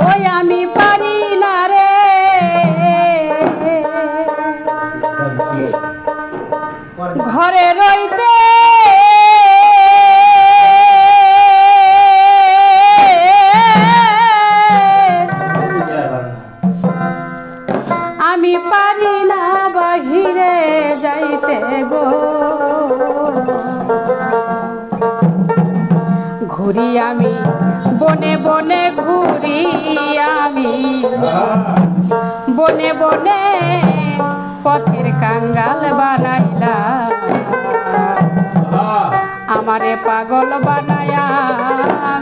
ওই আমি পারি না রে। ঘরে রইতে আমি পারি না বাহিরে যাইতে গো। ঘুরি আমি বনে বনে ঘুরি আমি। বনে বনে পথের কাঙ্গাল বানাইলা আমারে পাগল বানায়া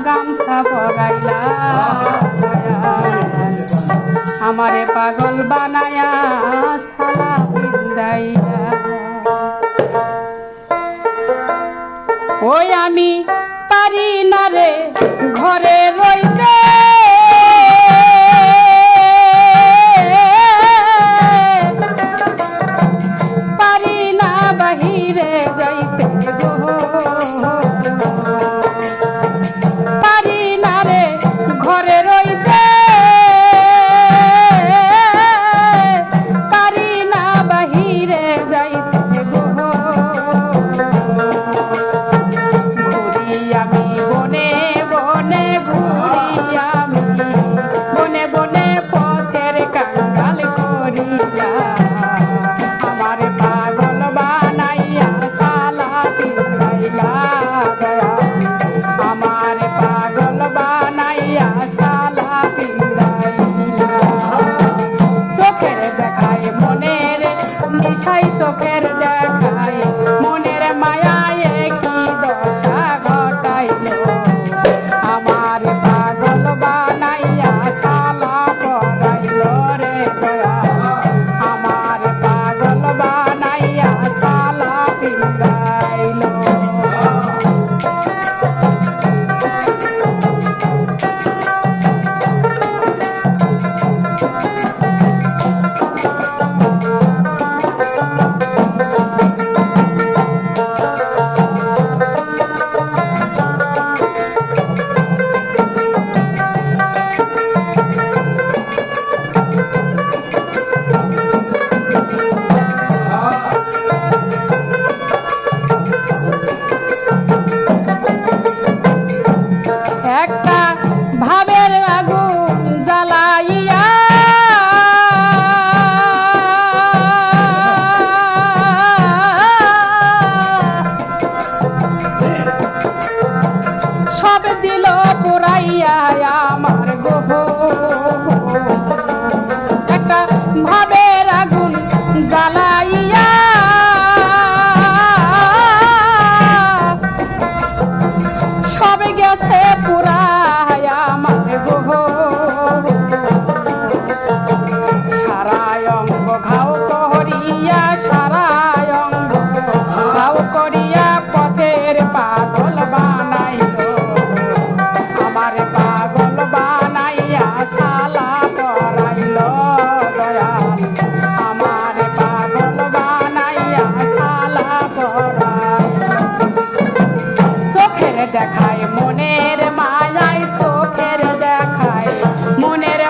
গামছা পরাইলা। আমারে পাগল বানায়া সালা বিন্দাইলা ওই আমি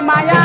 trabalhar.